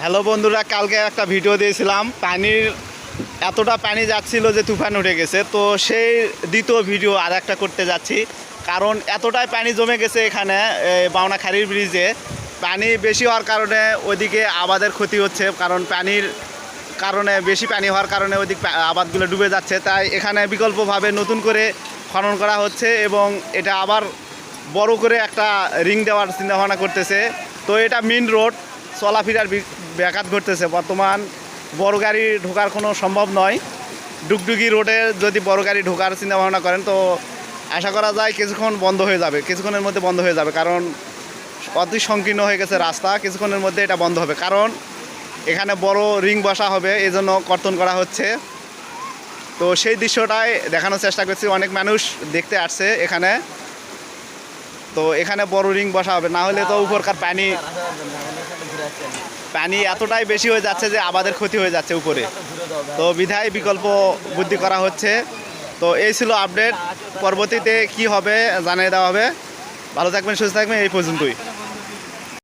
Hello বন্ধুরা, কালকে একটা ভিডিও দিয়েছিলাম। পানির, এতটা পানি যাচ্ছিল যে তুফান উঠে গেছে। তো সেই দ্বিতীয় ভিডিও আর একটা করতে যাচ্ছি। কারণ এতটাই পানি জমে গেছে এখানে বাউনাখাড়ির ব্রিজে। পানি বেশি হওয়ার কারণে ওইদিকে আবাদের ক্ষতি হচ্ছে। কারণ পানির কারণে, বেশি পানি হওয়ার কারণে ওইদিক আবাদগুলো ডুবে যাচ্ছে। তাই এখানে বিকল্পভাবে নতুন করে খনন করা হচ্ছে এবং এটা আবার বড় করে একটা রিং দেওয়ার চিন্তাভাবনা করতেছে। তো এটা মেন রোড চলাফেরার ব্যাঘাত ঘটতেছে। বর্তমান বড় গাড়ি ঢোকার কোনো সম্ভব নয়। ডুগডুগি রোডে যদি বড় গাড়ি ঢোকার চিন্তা ভাবনা করেন, তো আশা করা যায় কিছুক্ষণ বন্ধ হয়ে যাবে। কিছুক্ষণের মধ্যে বন্ধ হয়ে যাবে। কারণ অতি সংকীর্ণ হয়ে গেছে রাস্তা। কিছুক্ষণের মধ্যে এটা বন্ধ হবে। কারণ এখানে বড় রিং বসা হবে। এই জন্য কর্তন করা হচ্ছে। তো সেই দৃশ্যটাই দেখানোর চেষ্টা করছি। অনেক মানুষ দেখতে আসছে এখানে। তো এখানে বড় রিং বসা হবে। না হলে তো উপরকার পানি পানি এতটাই বেশি হয়ে যাচ্ছে যে আবাদের ক্ষতি হয়ে যাচ্ছে উপরে। তো বিধায় বিকল্প বুদ্ধি করা হচ্ছে। তো এই ছিল আপডেট। পরবর্তীতে কি হবে জানিয়ে দেওয়া হবে। ভালো থাকবেন, সুস্থ থাকবেন, এই পর্যন্তই।